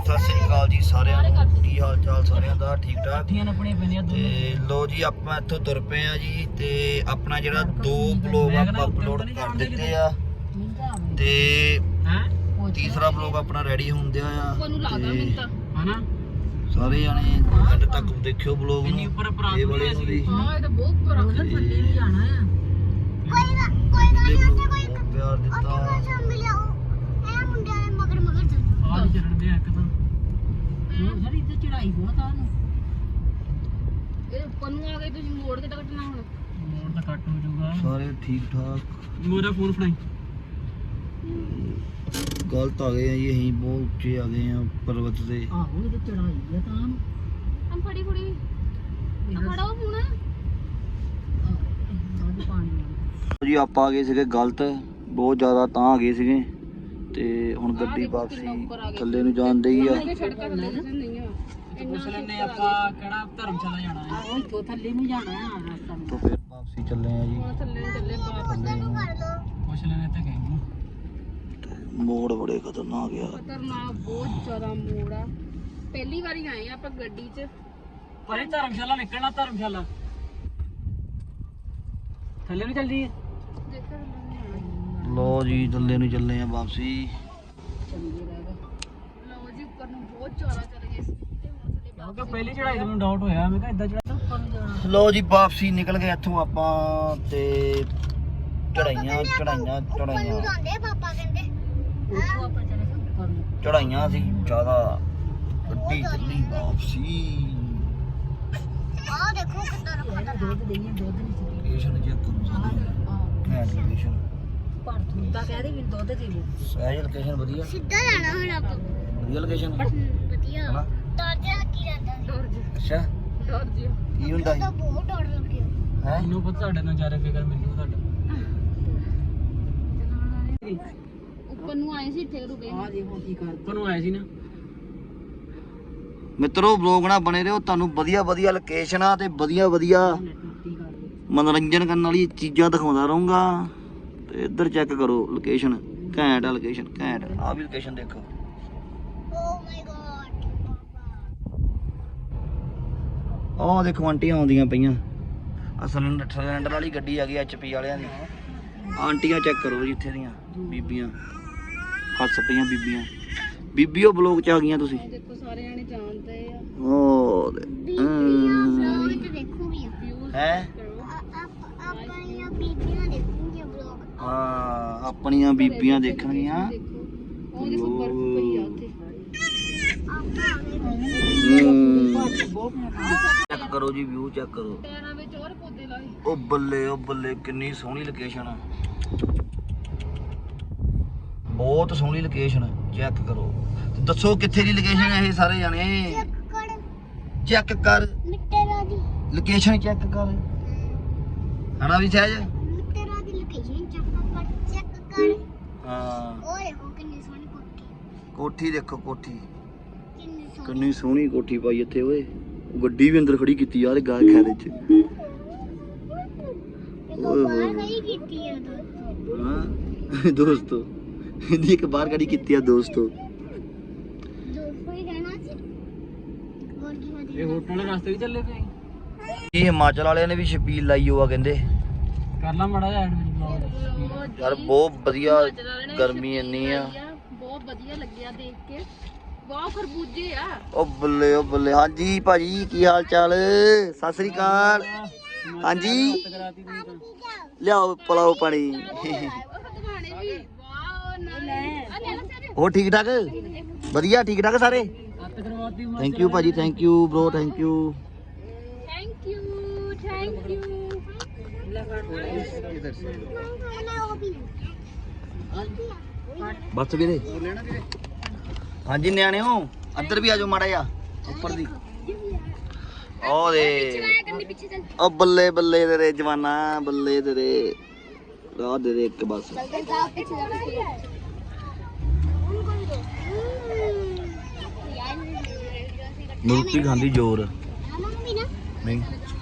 ਸਤਿ ਸ੍ਰੀ ਅਕਾਲ ਜੀ ਸਾਰਿਆਂ ਨੂੰ। ਕੀ ਹਾਲ ਚਾਲ ਸਾਰਿਆਂ ਦਾ? ਠੀਕ ਠਾਕ? ਤੇ ਲੋ ਜੀ ਆਪਾਂ ਇੱਥੋਂ ਤੁਰ ਪਏ ਆ ਜੀ ਤੇ ਆਪਣਾ ਜਿਹੜਾ ਦੋ ਬਲੌਗ ਆਪਾਂ ਅਪਲੋਡ ਕਰ ਦਿੱਤੇ ਆ। ਤੇ ਹੈ? ਤੀਸਰਾ ਬਲੌਗ ਆਪਣਾ ਰੈਡੀ ਹੁੰਦਿਆ ਆ। ਹਨਾ? ਸਾਰੇ ਜਾਣੇ ਐਂਡ ਤੱਕ ਦੇਖਿਓ ਬਲੌਗ ਨੂੰ। ਇਹ ਵਾਲੇ ਨੂੰ ਵੀ। ਹਾਂ ਇਹ ਤਾਂ ਬਹੁਤ ਪੁਰਾਣਾ ਉਹਦਾ ਥੱਲੇ ਵੀ ਜਾਣਾ ਆ। ਪਿਛਲੇ vlog ਨੂੰ ਬਹੁਤ ਪਿਆਰ ਦਿੱਤਾ। ਆਹ ਚੜਦੇ ਆ ਇੱਕ ਤਾਂ ਉਹ ਸਾਰੀ ਇੱਥੇ ਚੜਾਈ ਬਹੁਤ ਆ ਨੂੰ ਇਹ ਉੱਪਰ ਨੂੰ ਆ ਗਏ ਤੁਸੀਂ ਮੋੜ ਕੇ ਤਾਂ ਕੱਟਣਾ ਹੁਣ। ਮੋੜ ਤਾਂ ਕੱਟ ਹੋ ਜਾਊਗਾ। ਸਾਰੇ ਠੀਕ ਠਾਕ ਮੇਰਾ ਫੋਨ ਫੜਾਈ। ਗਲਤ ਆ ਗਏ ਆ ਜੀ ਅਸੀਂ ਬਹੁਤ ਉੱਚੇ ਆ ਗਏ ਆ ਪਰਬਤ ਤੇ ਆਹੋ ਇਹ ਤਾਂ ਚੜਾਈ ਆ ਤਾਂ। ਨੂੰ ਹਮ ਫੜੀ। ਫੜੀ ਆ ਫੜੋ ਹੁਣ ਆਹ ਪਾਣੀ ਜੀ ਆਪਾਂ ਆ ਗਏ ਸੀਗੇ ਗਲਤ। ਬਹੁਤ ਜ਼ਿਆਦਾ ਤਾਂ ਆ ਗਏ ਸੀਗੇ। ਤੇ ਹੁਣ ਗੱਡੀ ਵਾਪਸੀ। ਥੱਲੇ ਨੂੰ ਜਾਣ ਡਈ ਆ। ਆ। ਪੁੱਛ ਲੈਨੇ ਆਪਾਂ ਕਿਹੜਾ ਧਰਮਸ਼ਾਲਾ ਜਾਣਾ ਹੈ। ਆਹੋ ਇੱਥੋਂ ਥੱਲੇ ਨੂੰ ਜਾਣਾ ਆ ਰਸਤਾ ਤੋਂ ਫਿਰ ਵਾਪਸੀ ਚੱਲੇ ਆ ਜੀ। ਹੁਣ ਥੱਲੇ ਨੂੰ ਚੱਲੇ ਬਾਪ ਥੱਲੇ ਨੂੰ। ਪੁੱਛ ਲੈਨੇ ਤੇ ਗਏ ਨੂੰ ਮੋੜ ਬੜੇ ਖਤਰਨਾਕ ਆ। ਖਤਰਨਾਕ ਬਹੁਤ ਜ਼ਿਆਦਾ ਮੋੜ ਆ। ਪਹਿਲੀ ਵਾਰੀ ਆਏ ਆ ਆਪਾਂ ਗੱਡੀ 'ਚ। ਪਰ ਧਰਮਸ਼ਾਲਾ ਨਿਕਲਣਾ ਧਰਮਸ਼ਾਲਾ। ਥੱਲੇ ਨੂੰ ਚੱਲਦੀ ਹੈ ਦੇਖੋ ਲੋ ਜੀ ਥੱਲੇ ਨੂੰ ਚੱਲੇ ਆ ਵਾਪਸੀ। ਲਓ ਜੀ ਉੱਪਰ ਨੂੰ ਬਹੁਤ ਜ਼ਿਆਦਾ ਚੱਲ ਗਏ ਸੀ ਤੇ ਹੁਣ ਥੱਲੇ ਕਿਉਂਕਿ ਪਹਿਲੀ ਚੜਾਈ ਤੇ ਮੈਨੂੰ ਡਾਊਟ ਹੋਇਆ ਮੈਂ ਕਿਹਾ ਇਦਾਂ ਚੜਾ ਉੱਪਰ ਨੂੰ ਜਾਣਾ ਲੋ ਜੀ ਵਾਪਸੀ ਨਿਕਲ ਗਏ ਇੱਥੋਂ ਆਪਾਂ ਤੇ ਚੜਾਈਆਂ ਚੜਾਈਆਂ ਚੜਾਈਆਂ ਉੱਥੋਂ ਆਪਾਂ ਚਲੇ ਗਏ ਉੱਪਰ ਨੂੰ। ਚੜਾਈਆਂ ਸੀ ਜ਼ਿਆਦਾ ਗੱਡੀ ਚੱਲੀ ਵਾਪਸੀ। ਇਹਨੂੰ ਦੁੱਧ ਦੇਈਏ ਦੁੱਧ ਨਹੀਂ ਸੀ ਲੋਕੇਸ਼ਨ ਚੈੱਕ ਕਰੋ ਸਾਡੀ ਘੈਂਟ ਲੋਕੇਸ਼ਨ ਪਰ ਤੂੰ ਤਾਂ ਕਹਦੇ ਮੈਨੂੰ ਦੁੱਧ ਦੇ ਦੇ ਸਹਿਜ ਲੋਕੇਸ਼ਨ ਵਧੀਆ? ਸਿੱਧਾ ਜਾਣਾ ਹੁਣ ਆਪਾਂ। ਵਧੀਆ ਲੋਕੇਸ਼ਨ ਵਧੀਆ। ਹਨਾ? ਡਰ ਜਿਹਾ ਲੱਗੀ ਰਹਿੰਦਾ ਸੀ ਡਰ ਜੀ ਅੱਛਾ। ਡਰ ਜੀ ਕੀ ਹੁੰਦਾ ਤਾਂ ਬਹੁਤ ਡਰ ਲੱਗਿਆ। ਹੈ? ਮੈਨੂੰ ਪਤਾ ਤੁਹਾਡੇ ਨਾਲ ਜ਼ਿਆਦਾ ਫਿਕਰ ਮੈਨੂੰ ਤੁਹਾਡਾ। ਉੱਪਰ ਨੂੰ ਆਏ ਸੀ ਇੱਥੇ ਰੁਕੇ ਆ ਦੇਖੋ ਕੀ ਕਰ ਤੁਹਾਨੂੰ ਆਇਆ ਸੀ ਨਾ। ਮਿੱਤਰੋ ਬਲੌਗ ਨਾ ਬਣੇ ਰਹੋ ਤੁਹਾਨੂੰ ਵਧੀਆ ਵਧੀਆ ਲੋਕੇਸ਼ਨਾਂ ਤੇ ਵਧੀਆ ਵਧੀਆ ਕੀ ਕਰ ਦੇ ਮਨੋਰੰਜਨ ਕਰਨ ਵਾਲੀ ਚੀਜ਼ਾਂ ਦਿਖਾਉਂਦਾ ਰਹੂੰਗਾ। ਤੇ ਇੱਧਰ ਚੈੱਕ ਕਰੋ ਲੋਕੇਸ਼ਨ ਘੈਂਟ ਆ ਲੋਕੇਸ਼ਨ ਘੈਂਟ। ਆ ਵੀ ਲੋਕੇਸ਼ਨ ਦੇਖੋ। ਓ ਆਹ ਦੇਖੋ ਆਂਟੀਆਂ ਆਉਂਦੀਆਂ ਪਈਆਂ। ਆ ਸਿਲੰਡਰ ਸਿਲੰਡਰ ਵਾਲੀ ਗੱਡੀ ਆ ਗਈ ਐਚਪੀ ਵਾਲਿਆਂ ਦੀ। ਆਂਟੀਆਂ ਚੈੱਕ ਕਰੋ ਜੀ ਇੱਥੇ ਦੀਆਂ ਬੀਬੀਆਂ। ਹੱਸ ਪਈਆਂ ਬੀਬੀਆਂ। ਬੀਬੀਓ ਬਲੌਗ ਚ ਆ ਗਈਆਂ ਤੁਸੀਂ। ਦੇਖੋ ਸਾਰੇ ਜਾਣੇ ਜਾਣਦੇ ਆ। ਉਹ ਵਲੌਗ ਤੇ ਦੇਖੂਗੀ ਹੈ। ਆਪਾਂ ਇਹ ਬੀਬੀਆਂ ਆਪਣੀਆਂ ਬੀਬੀਆਂ ਦੇਖਣਗੀਆਂ। ਦੇਖੋ ਉਹ ਦੇਖੋ ਬਰਫ ਪਈ ਆ ਉੱਥੇ। ਚੈੱਕ ਕਰੋ ਜੀ ਵਿਊ ਚੈੱਕ ਕਰੋ। ਟਾਇਰਾਂ ਵਿੱਚ ਹੋਰ ਪੌਦੇ ਲਾਏ। ਉਹ ਬੱਲੇ ਉਹ ਬੱਲੇ ਕਿੰਨੀ ਸੋਹਣੀ ਲੋਕੇਸ਼ਨ ਆ। ਬਹੁਤ ਸੋਹਣੀ ਲੋਕੇਸ਼ਨ ਚੈੱਕ ਕਰੋ। ਤੇ ਦੱਸੋ ਕਿੱਥੇ ਦੀ ਲੋਕੇਸ਼ਨ ਹੈ ਇਹ ਸਾਰੇ ਜਾਣੇ? ਕਰ ਚੈੱਕ ਕਰ। ਮਿੱਟੇ ਲੋਕੇਸ਼ਨ ਚੈੱਕ ਕਰ। ਹਨਾ ਵੀ ਸਹਿਜ ਮਿੱਟੇ ਰਾਦੀ ਲੋਕੇਸ਼ਨ ਚੈੱਕ ਕਰ ਚੈੱਕ ਕਰ ਹਾਂ। ਓਏ ਹੋ ਕਿੰਨੀ ਸੋਹਣੀ ਕੋਠੀ। ਕੋਠੀ ਦੇਖੋ ਕੋਠੀ। ਕਿੰਨੀ ਸੋਹਣੀ। ਕਿੰਨੀ ਸੋਹਣੀ ਕੋਠੀ ਪਾਈ ਇੱਥੇ ਓਏ। ਗੱਡੀ ਵੀ ਅੰਦਰ ਖੜੀ ਕੀਤੀ ਯਾਰ ਗਾਇ ਖੈਰੇ ਚ। ਇਹ ਤੋਂ ਬਾਹਰ ਗਈ ਕੀਤੀ ਆ ਦੋਸਤੋ। ਹਾਂ ਦੋਸਤੋ। ਇਹਦੀ ਇੱਕ ਬਾਹਰ ਖੜੀ ਕੀਤੀ ਆ ਦੋਸਤੋ। ਦੋਸਤੋ ਹੀ ਰਹਿਣਾ ਸੀ? ਹੋਰ ਕੀ ਵਧੀਆ। ਇਹ ਹੋਟਲ ਰਸਤੇ ਵੀ ਚੱਲੇ ਪਏ? ਇਹ ਹਿਮਾਚਲ ਵਾਲਿਆਂ ਨੇ ਵੀ ਛਪੀਲ ਲਾਈ ਹੋਆ ਕਹਿੰਦੇ। ਕਰ ਲਾ ਮੜਾ ਜਿਹਾ ਐਡ ਯਾਰ ਬਹੁਤ ਵਧੀਆ ਗਰਮੀ ਇੰਨੀ ਆ। ਬਹੁਤ ਵਧੀਆ ਲੱਗਿਆ ਦੇਖ ਕੇ। ਵਾਹ ਖਰਬੂਜੇ ਆ। ਉਹ ਬੱਲੇ ਉਹ ਬੱਲੇ। ਹਾਂਜੀ ਭਾਜੀ ਕੀ ਹਾਲ ਚਾਲ? ਸਤਿ ਸ੍ਰੀ ਅਕਾਲ। ਹਾਂਜੀ। ਲਿਆਓ ਪਲਾਓ ਪਾਣੀ। ਹੋਰ ਠੀਕ ਠਾਕ? ਵਧੀਆ ਠੀਕ ਠਾਕ ਸਾਰੇ? ਥੈਂਕ ਯੂ ਭਾਜੀ thank you bro thank you thank you thank you ਵੀ ਬਸ ਵੀਰੇ ਹਾਂਜੀ ਨਿਆਣਿਓ ਅੰਦਰ ਵੀ ਆਜੋ ਮਾੜਾ ਜਿਹਾ ਉੱਪਰ ਦੀ। ਚੱਲ ਉਹ ਬੱਲੇ ਬੱਲੇ ਤੇਰੇ ਜਵਾਨਾ ਬੱਲੇ ਤੇਰੇ ਰਾਹ ਦੇ ਦੇ ਇੱਕ ਬਸ। ਜਾ ਜਾ ਮੂਰਤੀ ਖਾਂਦੀ ਜ਼ੋਰ। ਨਹੀਂ ਆ ਕੀ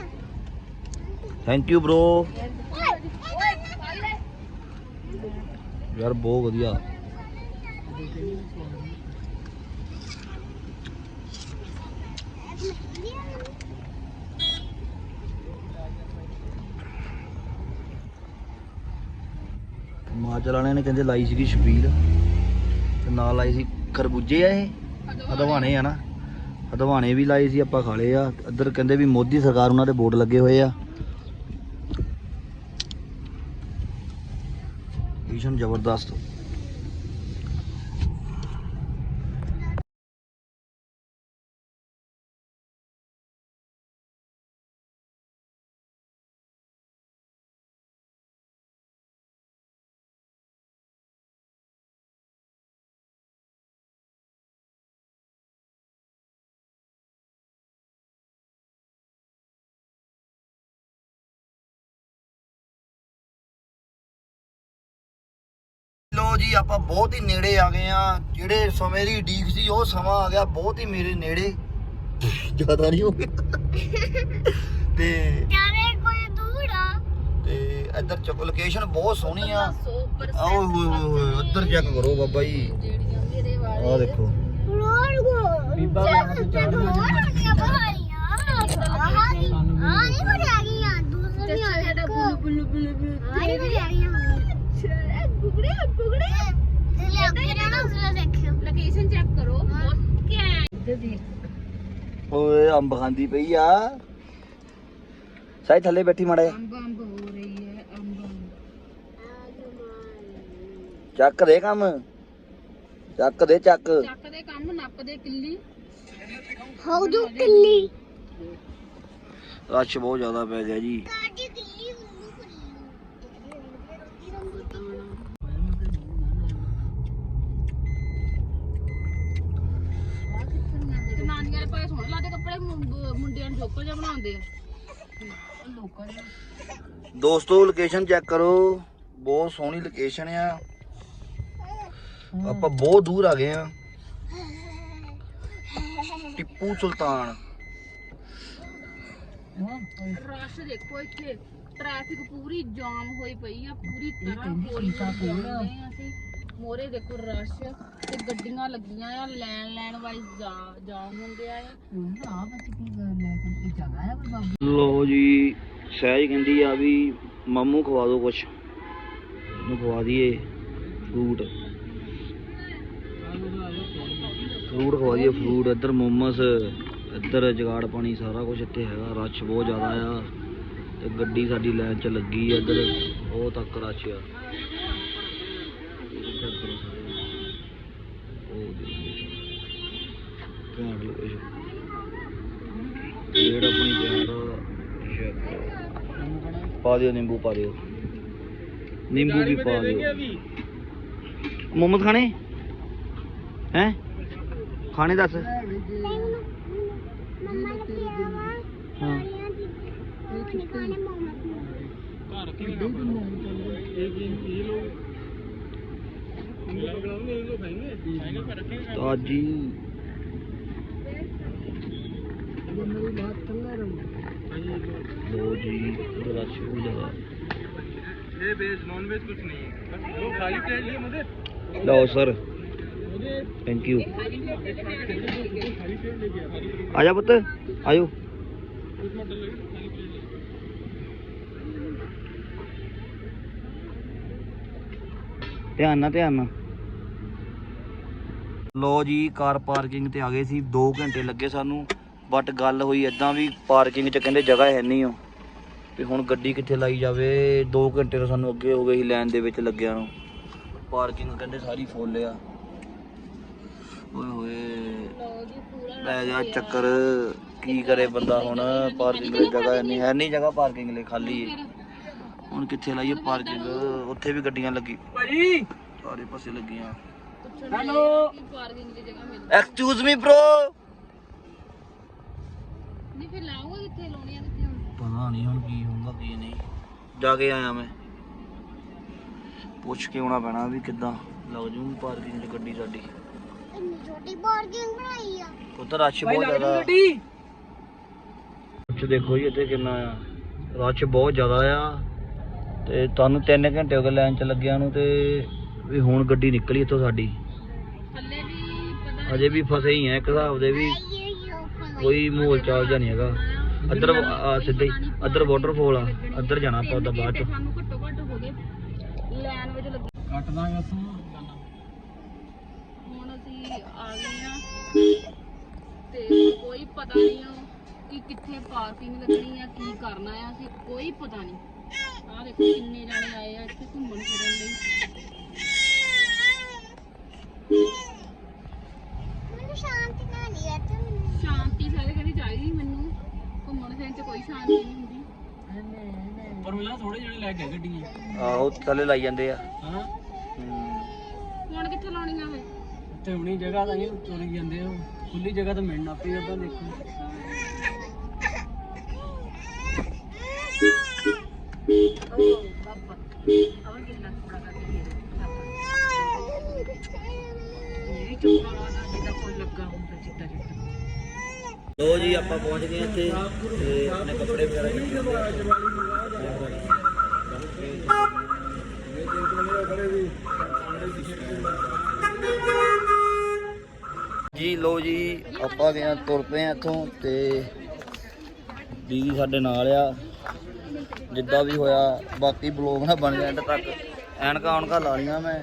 ਆ ਥੈਂਕ ਯੂ ਬ్రో ਯਾਰ, ਬਹੁਤ ਵਧੀਆ। ਹਿਮਾਚਲ ਵਾਲਿਆਂ ਨੇ ਕਹਿੰਦੇ ਲਾਈ ਸੀਗੀ ਸ਼ਬੀਲ। ਤੇ ਨਾਲ ਲਾਈ ਸੀ ਖਰਬੂਜੇ ਆ ਇਹ। ਹਦਵਾਣੇ ਆ ਨਾ। ਹਦਵਾਣੇ ਵੀ ਲਾਏ ਸੀ, ਆਪਾਂ ਖਾ ਲਏ ਆ। ਇੱਧਰ ਕਹਿੰਦੇ ਵੀ ਮੋਦੀ ਸਰਕਾਰ ਉਹਨਾਂ ਦੇ ਬੋਰਡ ਲੱਗੇ ਹੋਏ ਆ। ਈਸ਼ਨ ਜ਼ਬਰਦਸਤ ਆਪਾਂ ਬਹੁਤ ਹੀ ਨੇੜੇ ਆ ਗਏ ਆ ਜਿਹੜੇ ਸਮੇਂ ਦੀ ਡੀਕ ਸੀ ਉਹ ਸਮਾਂ ਆ ਗਿਆ ਬਹੁਤ ਹੀ ਮੇਰੇ ਨੇੜੇ। ਜ਼ਿਆਦਾ ਨਹੀਂ ਹੋ ਗਿਆ। ਤੇ ਜਾਰੇ ਕੋਈ ਦੂਰ ਆ। ਤੇ ਇੱਧਰ ਚ ਲੋਕੇਸ਼ਨ ਬਹੁਤ ਸੋਹਣੀ ਆ। 100% ਆ ਓਏ ਹੋਏ ਹੋਏ ਉੱਧਰ ਚੈੱਕ ਕਰੋ ਬਾਬਾ ਜੀ। ਜਿਹੜੀਆਂ ਮੇਰੇ ਵਾਲੇ ਆ ਦੇਖੋ। ਰੋੜ ਗੋ ਬੀਬਾ ਬਾਹਰ ਤੋਂ ਚਾੜ ਰੋੜ ਦੀਆਂ ਬਹਾਰੀਆਂ ਆਹ ਨਹੀਂ ਆਹ ਨਹੀਂ ਬੜਿਆ ਗਈਆਂ ਦੂਸਰੀ ਆ ਸਾਡਾ ਬੁੱਲੂ ਬੁੱਲੂ ਬੁੱਲੂ ਬੁੱਲੂ। ਆਹ ਨਹੀਂ ਬੜਿਆ ਗਈਆਂ। ਗੁਗੜੇ ਗੁਗੜੇ ਲੋਕੇਸ਼ਨ ਚੈੱਕ ਕਰੋ ਬਹੁਤ ਘੈਂਟ ਇੱਧਰ ਦੀ ਓਏ ਅੰਬ ਖਾਂਦੀ ਪਈ ਆ। ਸਾਈ ਥੱਲੇ ਬੈਠੀ ਮਾੜਾ ਜਿਹਾ। ਅੰਬ ਅੰਬ ਹੋ ਰਹੀ ਹੈ ਅੰਬ ਅੰਬ। ਚੱਕ ਦੇ ਕੰਮ। ਚੱਕ ਦੇ ਚੱਕ। ਚੱਕ ਦੇ ਕੰਮ ਨੱਪ ਦੇ ਕਿੱਲੀ। ਹੋ ਜੂ ਕਿੱਲੀ। ਰਸ਼ ਬਹੁਤ ਜ਼ਿਆਦਾ ਪੈ ਗਿਆ ਜੀ ਕਾਡੀ ਕਿੱਲੀ ਉਹਨੂੰ ਤੇ ਨਾਨੀ ਵਾਲੇ ਪਾਏ ਸੋਹਣੇ ਲੱਗਦੇ ਕੱਪੜੇ ਮੁੰ- ਮੁੰਡਿਆਂ ਨੂੰ ਲੋਕਾਂ ਦੋਸਤੋ ਲੋਕੇਸ਼ਨ ਚੈੱਕ ਕਰੋ। ਬਹੁਤ ਸੋਹਣੀ ਲੋਕੇਸ਼ਨ ਆ। ਆਪਾਂ ਬਹੁਤ ਦੂਰ ਆ ਗਏ ਆ। ਟਿੱਪੂ ਸੁਲਤਾਨ। ਰਸ਼ ਦੇਖੋ ਇੱਥੇ। ਟ੍ਰੈਫਿਕ ਪੂਰੀ ਜਾਮ ਹੋਈ ਪਈ ਆ ਪੂਰੀ ਤਰ੍ਹਾਂ ਆ। ਜਾਂਦੇ ਆ ਅਸੀਂ। ਮੋਰੇ ਦੇਖੋ ਰਸ਼ ਤੇ ਗੱਡੀਆਂ ਲੱਗੀਆਂ ਆ ਲੈਣ ਲੈਣ ਵਾਈਜ਼ ਜਾਮ ਹੁੰਦੇ ਆ। ਆ ਬੱਚ ਕੀ ਲੈ ਕੇ ਕੀ ਜਗ੍ਹਾ ਕੋਈ ਬਾਬੂ? ਲੋ ਜੀ ਸਹਿਜ ਕਹਿੰਦੀ ਆ ਵੀ ਮਾਮੂ ਖਵਾ ਦਿਓ ਕੁਛ। ਨੂੰ ਖਵਾ ਦਈਏ ਫਰੂਟ ਫਰੂਟ ਖਵਾ ਦਈਏ ਫਰੂਟ ਇੱਧਰ ਮੋਮਸ ਇੱਧਰ ਜਗਾੜ ਪਾਣੀ ਸਾਰਾ ਕੁਝ ਇੱਥੇ ਹੈਗਾ ਰਸ਼ ਬਹੁਤ ਜ਼ਿਆਦਾ ਆ। ਤੇ ਗੱਡੀ ਸਾਡੀ ਲਾਈਨ 'ਚ ਲੱਗੀ ਆ ਇੱਧਰ ਉਹ ਤੱਕ ਰਸ਼ ਆ। ਪਾ ਦਿਓ ਨਿੰਬੂ ਪਾ ਦਿਓ। ਨਿੰਬੂ ਵੀ ਪਾ ਦਿਓ। ਮੁਹੰਮਦ ਖਾਣੇ? ਹੈ? ਖਾਣੇ ਦੱਸ। ਮੰਮਾ ਨੇ ਪਿਆ ਵਾ ਹਾਂ ਇਹ ਖਾਣੇ ਮੋਮਸ ਤਾਜੀ ਮੇਰੀ ਬਾਤ ਚੰਗਾ ਰਹੂ ਲੋ ਜੀ ਰਸ਼ ਹੋ ਜਾਵਾ ये ਲਓ ਸਰ। ਥੈਂਕ ਯੂ ਆ ਜਾ ਪੁੱਤ ਆਇਓ। ਧਿਆਨ ਨਾਲ ਧਿਆਨ ਨਾਲ। ਲੋ ਜੀ ਕਾਰ ਪਾਰਕਿੰਗ ਤੇ ਆ ਗਏ ਸੀ। 2 ਘੰਟੇ ਲੱਗੇ ਸਾਨੂੰ ਬਟ ਗੱਲ ਹੋਈ ਇਦਾਂ ਵੀ ਪਾਰਕਿੰਗ 'ਚ ਕਹਿੰਦੇ ਜਗ੍ਹਾ ਹੈ ਨਹੀਂ ਉਹ ਵੀ ਹੁਣ ਗੱਡੀ ਕਿੱਥੇ ਲਾਈ ਜਾਵੇ? 2 ਘੰਟੇ ਤੋਂ ਸਾਨੂੰ ਅੱਗੇ ਹੋ ਗਏ ਸੀ ਲਾਈਨ ਦੇ ਵਿੱਚ ਲੱਗਿਆ ਨੂੰ। ਪਾਰਕਿੰਗ ਕਹਿੰਦੇ ਸਾਰੀ ਫੁੱਲ ਆ। ਓਏ ਹੋਏ। ਲੈ ਜਾ ਚੱਕਰ। ਕੀ ਕਰੇ ਬੰਦਾ ਹੁਣ? ਪਾਰਕਿੰਗ ਲਈ ਜਗ੍ਹਾ ਨਹੀਂ ਹੈ ਨਹੀਂ ਜਗ੍ਹਾ ਪਾਰਕਿੰਗ ਲਈ ਖਾਲੀ। ਹੈ ਹੁਣ ਕਿੱਥੇ ਲਾਈਏ ਪਾਰਕਿੰਗ ਉੱਥੇ ਵੀ ਗੱਡੀਆਂ ਲੱਗੀ। ਭਾਜੀ ਸਾਰੇ ਪਾਸੇ ਲੱਗੀਆਂ। ਹੈਲੋ। ਪਾਰਕਿੰਗ ਦੀ ਜਗ੍ਹਾ ਮਿਲ ਐਕਸਕਿਊਜ਼ ਮੀ ਬ੍ਰੋ ਨਹੀਂ ਫਿਰ ਲਾਉਂਗਾ ਕਿੱਥੇ? ਲਾਉਣੀ ਆ ਕਿੱਥੇ? ਪਤਾ ਨਹੀਂ ਹੁਣ ਕੀ ਹੋਊਗਾ ਕੀ ਨਹੀਂ। ਜਾ ਕੇ ਆਇਆ ਮੈਂ। ਪੁੱਛ ਕੇ ਆਉਣਾ ਪੈਣਾ ਵੀ ਕਿੱਦਾਂ। ਲੱਗ ਜੂਗੀ ਪਾਰਕਿੰਗ 'ਚ ਗੱਡੀ ਸਾਡੀ। ਇੰਨੀ ਛੋਟੀ ਪਾਰਕਿੰਗ ਬਣਾਈ ਆ। ਉੱਧਰ ਰਸ਼ ਬਹੁਤ ਜ਼ਿਆਦਾ। ਗੱਡੀ? ਰਸ਼ ਦੇਖੋ ਜੀ ਇੱਥੇ ਕਿੰਨਾ ਆ। ਰਸ਼ ਬਹੁਤ ਜ਼ਿਆਦਾ ਆ। ਤੇ ਤੁਹਾਨੂੰ 3 ਘੰਟੇ ਹੋ ਗਏ ਲਾਈਨ 'ਚ ਲੱਗਿਆ ਨੂੰ ਤੇ ਵੀ ਹੁਣ ਗੱਡੀ ਨਿਕਲੀ ਇੱਥੋਂ ਸਾਡੀ। ਅਜੇ ਵੀ ਫਸੇ ਹੀ ਆ ਇੱਕ ਹਿਸਾਬ ਦੇ ਵੀ ਕੋਈ ਮਾਹੌਲ ਚਾਲ ਜਿਹਾ ਨਹੀਂ ਹੈਗਾ। ਅੱਧਰ ਆ, ਸਿੱਧੇ ਹੀ, ਅੱਧਰ ਵਾਟਰਫਾਲ ਆ ਅੱਧਰ ਜਾਣਾ ਆਪਾਂ ਉਹਦਾ ਬਾਅਦ ਚ। ਸਾਨੂੰ ਘੱਟੋ ਘੱਟ ਹੋ ਗਏ ਲਾਈਨ ਵਿੱਚ ਲੱਗੇ। ਕੱਟ ਦਾਂਗੇ ਉੱਥੋਂ। ਹੁਣ ਅਸੀਂ ਆ ਗਏ ਆ ਤੇ ਕੋਈ ਪਤਾ ਨਹੀਂ ਆ ਕਿ ਕਿੱਥੇ ਪਾਰਕਿੰਗ ਲੱਗਣੀ ਆ ਕੀ ਕਰਨਾ ਆ ਅਸੀਂ ਕੋਈ ਪਤਾ ਨਹੀਂ। ਆਹ ਦੇਖੋ ਕਿੰਨੇ ਜਾਣੇ ਆਏ ਆ ਇੱਥੇ ਘੁੰਮਣ ਫਿਰਨ ਲਈ ਮੈਨੂੰ ਸ਼ਾਂਤੀ ਨਾਲ ਨਹੀਂ ਆ ਤੇ ਸ਼ਾਂਤੀ ਸਾਰੇ ਕਹਿੰਦੇ ਚਾਹੀਦੀ ਮੈਨੂੰ ਘੁੰਮਣ ਫਿਰਨ ਚ ਕੋਈ ਸ਼ਾਂਤੀ ਨਹੀਂ ਹੁੰਦੀ। ਪਰ ਮਿਲਾ ਥੋੜੇ ਜਣੇ ਲੈ ਕੇ ਗੱਡੀਆਂ। ਆਹੋ ਥੱਲੇ ਲਾਈ ਜਾਂਦੇ ਆ। ਹਾਂ। ਹੁਣ ਕਿੱਥੇ ਲਾਉਣੀਆਂ ਵੇ ਉੱਥੇ ਹੁਣੀ ਜਗ੍ਹਾ ਤਾਂ ਨਹੀਂ ਤੁਰ ਜਾਂਦੇ ਹੋ ਖੁੱਲੀ ਜਗ੍ਹਾ ਤਾਂ ਮਿਲਣਾ ਪਈ ਉਦਾਂ ਦੇਖੋ। ਲੋ ਜੀ, ਆਪਾਂ ਪਹੁੰਚ ਗਏ ਇੱਥੇ ਤੇ ਆਪਣੇ ਕੱਪੜੇ ਵਗੈਰਾ ਚੱਕੇ ਜੀ ਲੋ ਜੀ, ਆਪਾਂ ਗਏ ਤੁਰ ਪਏ ਆ ਇੱਥੋਂ ਤੇ ਦੀਦੀ ਸਾਡੇ ਨਾਲ ਆ। ਜਿੱਦਾਂ ਵੀ ਹੋਇਆ, ਬਾਕੀ ਬਲੌਗ ਨਾ ਬਣ ਗਿਆ ਐਂਡ ਤੱਕ। ਐਨਕਾਂ ਔਨਕਾਂ ਲਾ ਲੀਆਂ ਮੈਂ।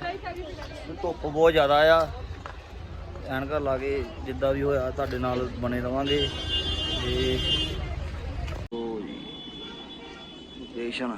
ਧੁੱਪ ਬਹੁਤ ਜ਼ਿਆਦਾ ਆ। ਐਨਕਾਂ ਲਾ ਕੇ ਜਿੱਦਾਂ ਵੀ ਹੋਇਆ ਤੁਹਾਡੇ ਨਾਲ ਬਣੇ ਰਵਾਂਗੇ। ਤੇ ਲੋਕੇਸ਼ਨ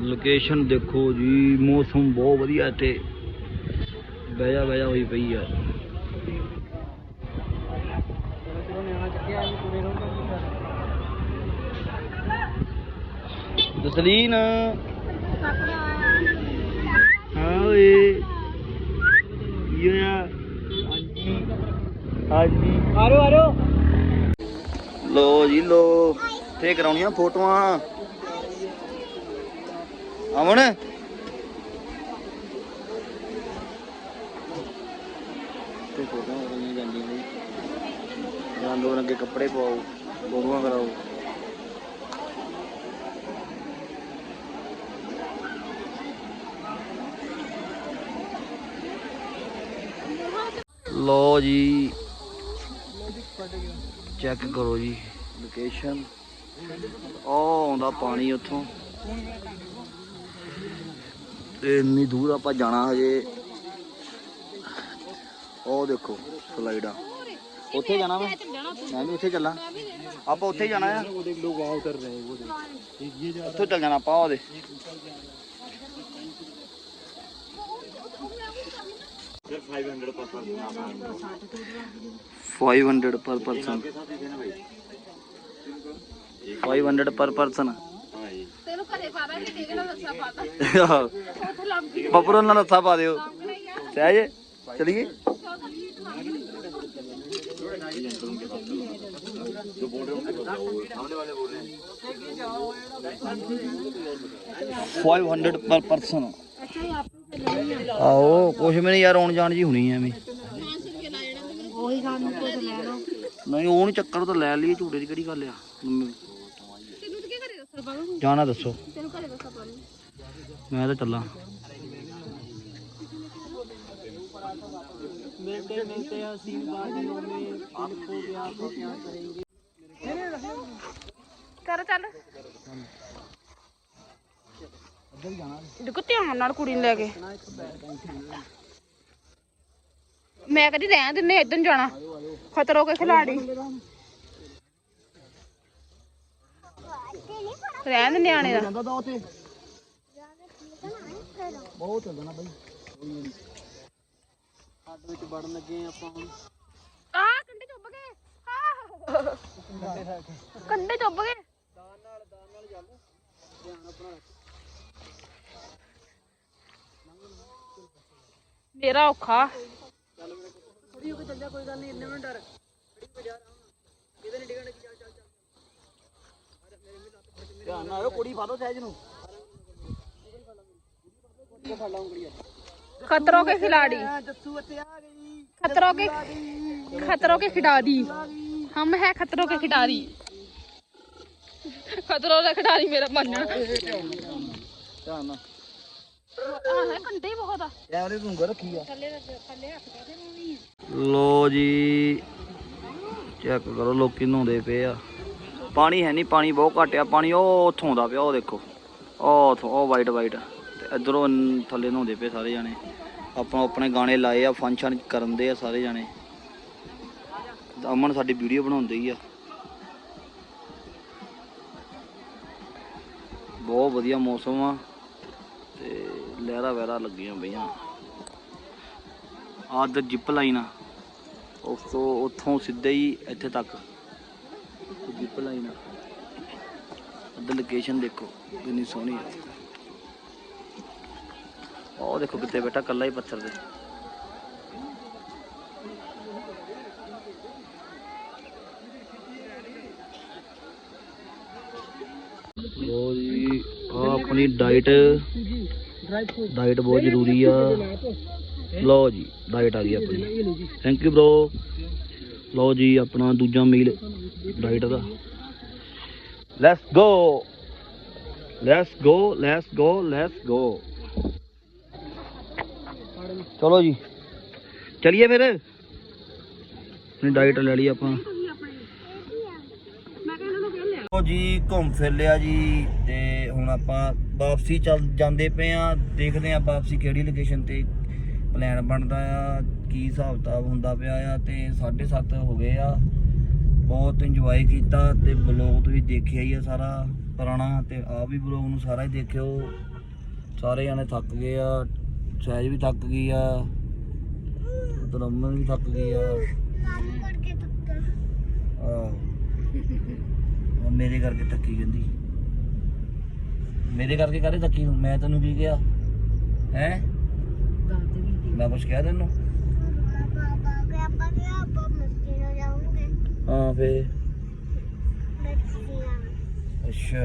ਲੋਕੇਸ਼ਨ ਦੇਖੋ ਜੀ ਮੌਸਮ ਬਹੁਤ ਵਧੀਆ ਇੱਥੇ। ਬਹਿ ਜਾ ਬਹਿ ਜਾ ਹੋਈ ਪਈ ਆ। ਚਲੋ ਨਿਆਣਾ ਚੱਕਿਆ ਅਸੀਂ ਤੁਰੇ ਰਹੋਗੇ ਜਸਲੀਨ। ਹਾਂ ਓਏ। ਕੀ ਹੋਇਆ? ਹਾਂਜੀ। ਹਾਂਜੀ। RO RO. ਲੋ ਜੀ ਲੋ ਤੇ ਕਰਾਉਣੀਆਂ ਫੋਟੋਆਂ। ਅਮਨ? ਤੇ ਫੋਟੋਆਂ ਕਰਾਈਆਂ ਜਾਂਦੀਆਂ ਨੇ ਜਾਂਦੋ ਅੱਗੇ ਕੱਪੜੇ ਪਾਓ ਫੋਟੋਆਂ ਕਰਾਓ। ਲੋ ਜੀ। ਚੈੱਕ ਕਰੋ ਜੀ। ਲੋਕੇਸ਼ਨ ਉਹ ਆਉਂਦਾ ਪਾਣੀ ਉੱਥੋਂ। ਇੰਨੀ ਦੂਰ ਆਪਾਂ ਜਾਣਾ ਹਜੇ ਉਹ ਦੇਖੋ ਸਲਾਈਡਾਂ ਉੱਥੇ ਜਾਣਾ ਮੈਂ ਮੈਂ ਵੀ ਉੱਥੇ ਚੱਲਾਂ ਆਪਾਂ ਉੱਥੇ ਹੀ ਜਾਣਾ ਆ ਉਹਦੇ ਲੋਕ ਆ ਉਤਰ ਰਹੇ ਉਹ ਦੇਖ ਇਹ जो ਉੱਥੇ ਚੱਲ ਜਾਣਾ ਆਪਾਂ ਉਹਦੇ five hundred per person five hundred per person ਤੈਨੂੰ ਘਰੇ ਪਾ ਦਾਂਗੇ ਤੇ ਕਿਹੜਾ ਰੱਸਾ ਪਾਤਾ ਉੱਥੇ ਲੱਗ ਗਈ ਪਪਰੋਂ ਨਾਲ ਰੱਸਾ ਪਾ ਦਿਓ ਸਹਿਜ ਚਲੀਏ फाइव हंड्रेड पर पर्सन ਆਓ ਕੁਛ ਵੀ ਨਹੀਂ ਯਾਰ ਆਉਣ ਜਾਣ ਜੀ ਹੋਣੀ ਐਵੇਂ ਉਹੀ ਸਾਨੂੰ ਕੁਝ ਲੈ ਲਓ ਨਹੀਂ ਉਹ ਨੀ ਚੱਕਰ ਉਹ ਤਾਂ ਲੈ ਲਈ ਝੂਟੇ ਦੀ ਕਿਹੜੀ ਗੱਲ ਆ ਜਾਣਾ ਦੱਸੋ। ਮੈਂ ਤਾਂ ਚੱਲਾਂ। ਕਰ ਲੈ ਕੇ। ਮੈਂ ਕਦੀ ਰਹਿਣ ਦਿੰਨੇ ਇਦਾਂ ਜਾਣਾ। ਖਤਰੋਂ ਕੇ ਖਿਲਾੜੀ ਰਹਿਣ ਲੱਗੇ ਆਪਾਂ ਚੁੱਭ ਗਏ। ਮੇਰਾ ਔਖਾ। ਚੱਲ ਮੇਰੇ ਕੋਲ। ਥੋੜੀ ਹੋ ਕੇ ਚੱਲ ਜਾ ਕੋਈ ਗੱਲ ਨਹੀਂ ਇੰਨੇ ਮਿੰਟ ਡਰ ਖੜੀ ਜਾ ਆਰਾਮ ਨਾਲ ਇਹਦੇ ਨਹੀਂ ਡਿਗਣ ਕੀ ਧਿਆਨ ਕੇ ਖਿਲਾੜੀ ਜੱਸੂ ਕੇ ਖਤਰੋਂ ਕੇ ਖਿਡਾਰੀ। ਹਮ ਹੈ ਖਤਰੋਂ ਕੇ ਖਿਡਾਰੀ। ਖਤਰੋਂ ਦਾ ਖਿਡਾਰੀ ਮੇਰਾ ਮੰਨਣਾ ਲੋ ਜੀ ਚੈੱਕ ਕਰੋ ਲੋਕੀ ਨਹਾਉਂਦੇ ਪਏ ਆ। ਪਾਣੀ ਹੈ ਨਹੀਂ, ਪਾਣੀ ਬਹੁਤ ਘੱਟ ਆ, ਪਾਣੀ ਉਹ ਉੱਥੋਂ ਆਉਂਦਾ ਪਿਆ, ਉਹ ਦੇਖੋ। ਉਹ ਉੱਥੋਂ, ਉਹ ਵਾਈਟ ਵਾਈਟ ਤੇ ਇਧਰੋਂ ਥੱਲੇ ਨਹਾਉਂਦੇ ਪਏ ਸਾਰੇ ਜਾਣੇ। ਆਪਾਂ ਆਪਣੇ ਗਾਣੇ ਲਾਏ ਆ ਫੰਕਸ਼ਨ ਕਰਨ ਦੇ ਆ ਸਾਰੇ ਜਾਣੇ। ਅਮਨ ਸਾਡੀ ਵੀਡੀਓ ਬਣਾਉਂਦੀ ਆ। ਬਹੁਤ ਵਧੀਆ ਮੌਸਮ ਆ। ਤੇ ਲਹਿਰਾ ਵਹਿਰਾ ਲੱਗੀਆਂ ਪਈਆਂ। ਆਹ ਜਿਪ ਲਾਈਨ ਆ। ਉਸ ਤੋਂ ਉੱਥੋਂ ਸਿੱਧੇ ਹੀ ਇੱਥੇ ਤੱਕ। ਜਿੱਪ ਲਾਈਨ ਆ ਇੱਧਰ ਲੋਕੇਸ਼ਨ ਦੇਖੋ, ਕਿੰਨੀ ਸੋਹਣੀ ਆ। ਉਹ ਦੇਖੋ ਕਿੱਥੇ ਬੈਠਾ ਕੱਲਾ ਹੀ ਪੱਥਰ ਦੇ ਲੋ ਜੀ ਆ ਆਪਣੀ ਡਾਈਟ ਡਾਈਟ ਬਹੁਤ ਜ਼ਰੂਰੀ ਆ। ਲਓ ਜੀ ਡਾਈਟ ਆ ਗਈ ਆਪਣੀ। ਥੈਂਕ ਯੂ ਬ్రో ਲਓ ਜੀ, ਆਪਣਾ ਦੂਜਾ meal diet the. Let's go let's go let's go let's go ਚਲੋ ਜੀ। ਚਲਿਏ ਫਿਰ? ਆਪਣੀ ਡਾਈਟ ਲੈ ਲਈ ਆਪਾਂ। ਲਓ ਜੀ, ਘੁੰਮ ਫਿਰ ਲਿਆ ਜੀ, ਤੇ ਹੁਣ ਆਪਾਂ ਵਾਪਸੀ ਚੱਲ ਜਾਂਦੇ ਪਏ ਆ ਦੇਖਦੇ ਆ ਵਾਪਸੀ ਕਿਹੜੀ ਲੋਕੇਸ਼ਨ ਤੇ ਪਲਾਨ ਬਣਦਾ ਆ ਕੀ ਹਿਸਾਬ ਕਿਤਾਬ ਹੁੰਦਾ ਪਿਆ ਆ ਤੇ 7:30 ਹੋ ਗਏ ਆ। ਬਹੁਤ ਇੰਜੋਏ ਕੀਤਾ ਤੇ ਬਲੌਗ ਤੁਸੀਂ ਦੇਖਿਆ ਹੀ ਆ ਸਾਰਾ ਪੁਰਾਣਾ ਤੇ ਆ ਵੀ ਬਲੌਗ ਨੂੰ ਸਾਰਾ ਹੀ ਦੇਖਿਓ। ਸਾਰੇ ਜਾਣੇ ਥੱਕ ਗਏ ਆ ਸਹਿਜ ਵੀ ਥੱਕ ਗਈ ਆ ਉਧਰ ਅਮਨ ਵੀ ਥੱਕ ਗਈ ਆ। ਉਹ ਮੇਰੇ ਕਰਕੇ ਥੱਕੀ ਕਹਿੰਦੀ ਮੇਰੇ ਕਰਕੇ ਕਾਹਦੇ ਥੱਕੀ ਮੈਂ ਤੈਨੂੰ ਕੀ ਕਿਹਾ? ਹੈ? ਮੈਂ ਕੁਛ ਕਿਹਾ ਤੈਨੂੰ? ਹਾਂ ਫੇ ਅੱਛਾ।